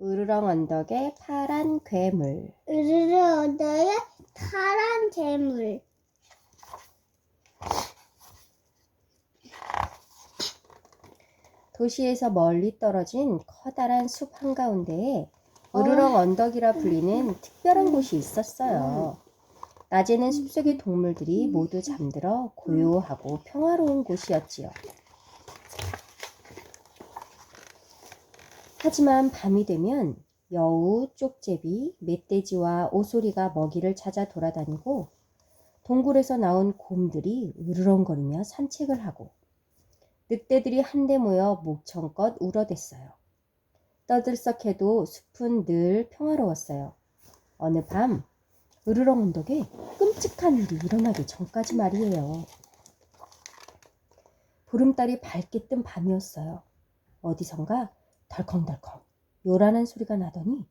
으르렁 언덕의 파란 괴물. 으르르 언덕에 파란 괴물. 도시에서 멀리 떨어진 커다란 숲 한가운데에 으르렁 언덕이라 불리는 특별한 곳이 있었어요. 낮에는 숲속의 동물들이 모두 잠들어 고요하고 평화로운 곳이었지요. 하지만 밤이 되면 여우, 쪽제비, 멧돼지와 오소리가 먹이를 찾아 돌아다니고 동굴에서 나온 곰들이 으르렁거리며 산책을 하고 늑대들이 한데 모여 목청껏 울어댔어요. 떠들썩해도 숲은 늘 평화로웠어요. 어느 밤 으르렁 언덕에 끔찍한 일이 일어나기 전까지 말이에요. 보름달이 밝게 뜬 밤이었어요. 어디선가 덜컹덜컹 요란한 소리가 나더니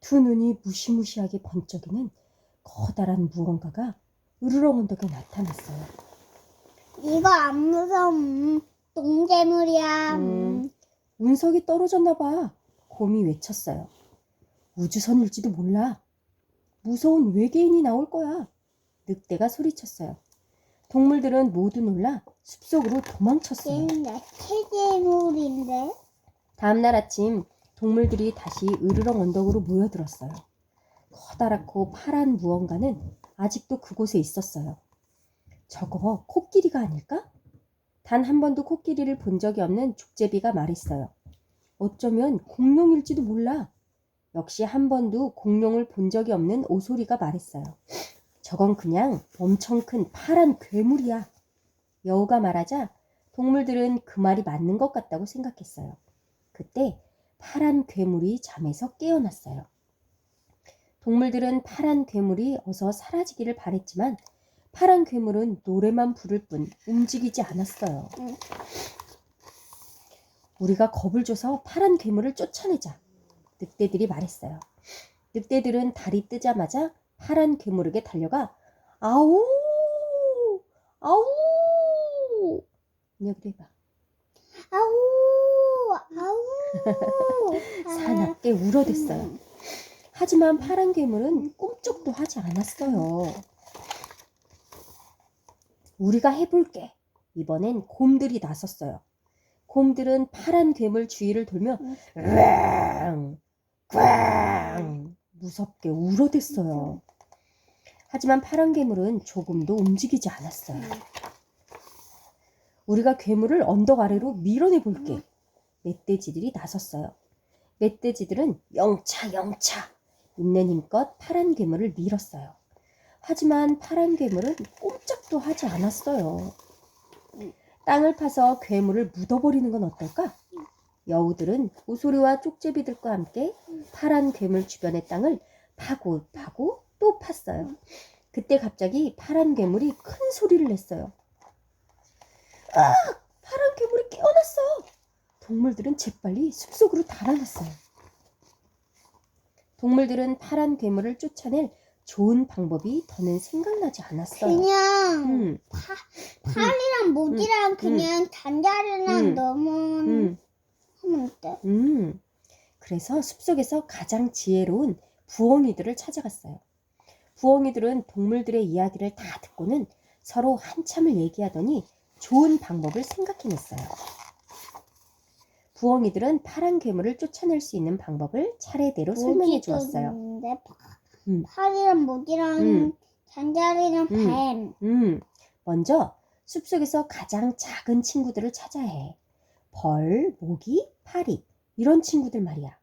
두 눈이 무시무시하게 번쩍이는 커다란 무언가가 으르렁 언덕에 나타났어요. 이거 안 무서운 똥괴물이야. 음. 운석이 떨어졌나 봐. 곰이 외쳤어요. 우주선일지도 몰라. 무서운 외계인이 나올 거야. 늑대가 소리쳤어요. 동물들은 모두 놀라 숲속으로 도망쳤어요. 얘는 내 체괴물인데. 다음날 아침 동물들이 다시 으르렁 언덕으로 모여들었어요. 커다랗고 파란 무언가는 아직도 그곳에 있었어요. 저거 코끼리가 아닐까? 단 한 번도 코끼리를 본 적이 없는 족제비가 말했어요. 어쩌면 공룡일지도 몰라. 역시 한 번도 공룡을 본 적이 없는 오소리가 말했어요. 저건 그냥 엄청 큰 파란 괴물이야. 여우가 말하자 동물들은 그 말이 맞는 것 같다고 생각했어요. 그때 파란 괴물이 잠에서 깨어났어요. 동물들은 파란 괴물이 어서 사라지기를 바랬지만 파란 괴물은 노래만 부를 뿐 움직이지 않았어요. 응. 우리가 겁을 줘서 파란 괴물을 쫓아내자. 늑대들이 말했어요. 늑대들은 달이 뜨자마자 파란 괴물에게 달려가 아우 아우 여기도 해봐. 아우. 사납게 울어댔어요. 음. 하지만 파란 괴물은 꿈쩍도 하지 않았어요. 우리가 해볼게. 이번엔 곰들이 나섰어요. 곰들은 파란 괴물 주위를 돌며 으앙, 꽝 무섭게 울어댔어요. 하지만 파란 괴물은 조금도 움직이지 않았어요. 우리가 괴물을 언덕 아래로 밀어내 볼게. 멧돼지들이 나섰어요. 멧돼지들은 영차 영차 있는 힘껏 파란 괴물을 밀었어요. 하지만 파란 괴물은 꼼짝도 하지 않았어요. 땅을 파서 괴물을 묻어버리는 건 어떨까? 여우들은 오소리와 쪽제비들과 함께 파란 괴물 주변의 땅을 파고 파고 또 팠어요. 그때 갑자기 파란 괴물이 큰 소리를 냈어요. 아! 파란 깨어났어! 동물들은 재빨리 숲속으로 달아났어요. 동물들은 파란 괴물을 쫓아낼 좋은 방법이 더는 생각나지 않았어요. 그냥 음, 팔이랑 목이랑 그냥 단자리랑 음. 넣으면 음, 하면 돼. 음. 그래서 숲속에서 가장 지혜로운 부엉이들을 찾아갔어요. 부엉이들은 동물들의 이야기를 다 듣고는 서로 한참을 얘기하더니 좋은 방법을 생각해냈어요. 부엉이들은 파란 괴물을 쫓아낼 수 있는 방법을 차례대로 설명해 모기도 주었어요. 있는데 파- 음. 팔이랑 목이랑 음. 단자리랑 음. 뱀. 음, 먼저 숲속에서 가장 작은 친구들을 찾아야 해. 벌, 모기, 파리 이런 친구들 말이야.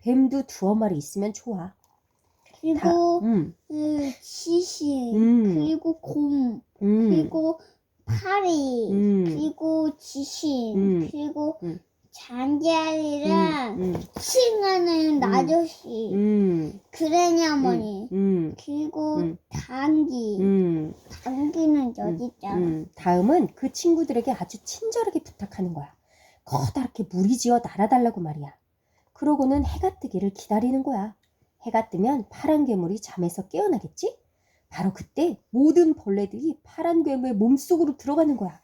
뱀도 두어 마리 있으면 좋아. 다, 그리고 음, 그 지시 음. 그리고 곰 음, 그리고 파리 음, 그리고 지신 음. 그리고 음. 잔자리랑 음, 칭하는 나저씨 음, 그레냐머니 음, 그리고 음. 당기 음, 당기는 여기 있잖아 음. 다음은 그 친구들에게 아주 친절하게 부탁하는 거야. 커다랗게 무리지어 날아달라고 말이야. 그러고는 해가 뜨기를 기다리는 거야. 해가 뜨면 파란 괴물이 잠에서 깨어나겠지? 바로 그때 모든 벌레들이 파란 괴물의 몸속으로 들어가는 거야.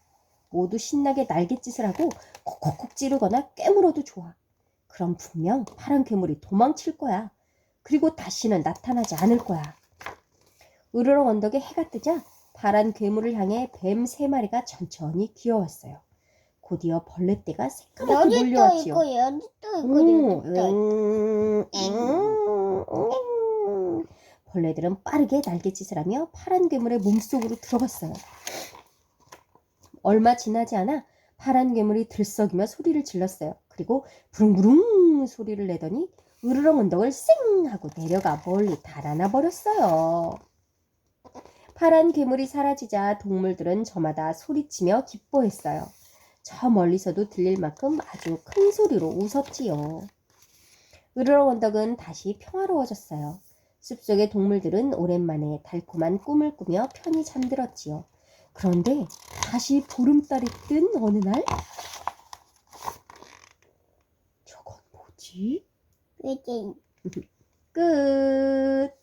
모두 신나게 날갯짓을 하고 콕콕콕 찌르거나 깨물어도 좋아. 그럼 분명 파란 괴물이 도망칠 거야. 그리고 다시는 나타나지 않을 거야. 으르렁 언덕에 해가 뜨자 파란 괴물을 향해 뱀 세 마리가 천천히 기어왔어요. 곧이어 벌레떼가 새까맣게 여기 또 몰려왔지요. 있고 여기 또 있고 오, 여기 또 있고. 응, 응, 응. 벌레들은 빠르게 날갯짓을 하며 파란 괴물의 몸속으로 들어갔어요. 얼마 지나지 않아 파란 괴물이 들썩이며 소리를 질렀어요. 그리고 부릉부릉 소리를 내더니 으르렁 언덕을 쌩 하고 내려가 멀리 달아나 버렸어요. 파란 괴물이 사라지자 동물들은 저마다 소리치며 기뻐했어요. 저 멀리서도 들릴 만큼 아주 큰 소리로 웃었지요. 으르렁 언덕은 다시 평화로워졌어요. 숲속의 동물들은 오랜만에 달콤한 꿈을 꾸며 편히 잠들었지요. 그런데 다시 보름달이 뜬 어느 날 저건 뭐지? 끝